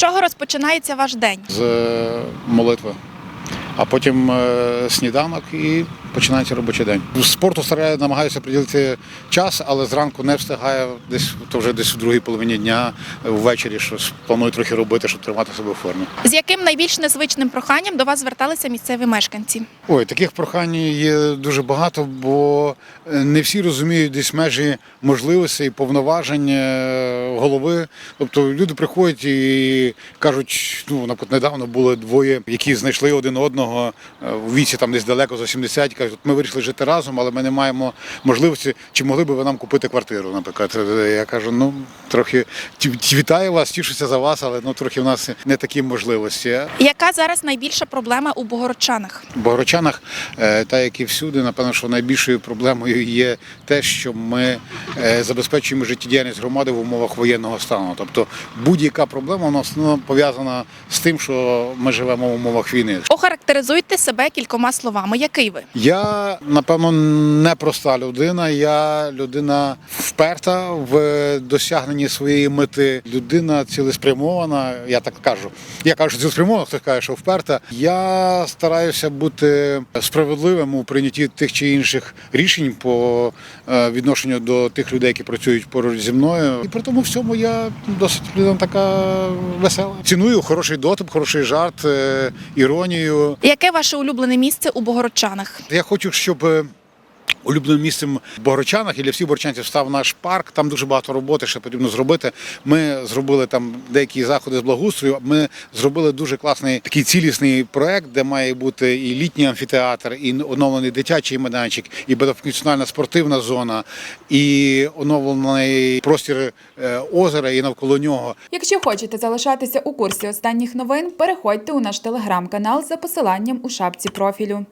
чого розпочинається ваш день? з е, молитви. А потім е, сніданок і починається робочий день. Спорту стараю, намагаюся приділити час, але зранку не встигаю десь то вже десь в другій половині дня, е, ввечері щось планую трохи робити, щоб тримати себе в формі. З яким найбільш незвичним проханням до вас зверталися місцеві мешканці? Ой, таких прохань є дуже багато, бо е, не всі розуміють десь межі можливостей, повноважень голови. Тобто люди приходять і кажуть, ну, наприклад, недавно були двоє, які знайшли один одного е, у віці там десь далеко за 70, кажуть, ми вирішили жити разом, але ми не маємо можливості, чи могли би ви нам купити квартиру, наприклад. Е, Я кажу, ну трохи вітаю вас, тішуся за вас, але ну трохи в нас не такі можливості. Яка зараз найбільша проблема у Богородчанах? В Богородчанах, е, та як і всюди, напевно, що найбільшою проблемою є те, що ми е, забезпечуємо життєдіяльність громади в умовах воєнного стану. Тобто будь-яка проблема у нас ну, пов'язана з тим, що ми живемо в умовах війни. Охарактеризуйте себе кількома словами. Який ви? Я напевно не проста людина. Я людина вперта в досягненні своєї мети. Людина цілеспрямована. Я так кажу. Я кажу, що цілеспрямована, хтось каже, що вперта. Я стараюся бути справедливим у прийнятті тих чи інших рішень по е, відношенню до тих людей, які працюють поруч зі мною. І при тому всьому я досить людина така весела. Ціную хороший дотип, хороший жарт, е, іронію. Яке ваше улюблене місце у Богородчанах? Я хочу, щоб е, улюбленим місцем в Богородчанах і для всіх борчанців став наш парк. Там дуже багато роботи, ще потрібно зробити. Ми зробили там деякі заходи з благоустрою. Ми зробили дуже класний такий цілісний проект, де має бути і літній амфітеатр, і оновлений дитячий майданчик, і багатофункціональна спортивна зона, і оновлений простір е, озера і навколо нього. Якщо хочете залишатися у курсі останніх новин, переходьте у наш телеграм-канал за посиланням у шапці профілю.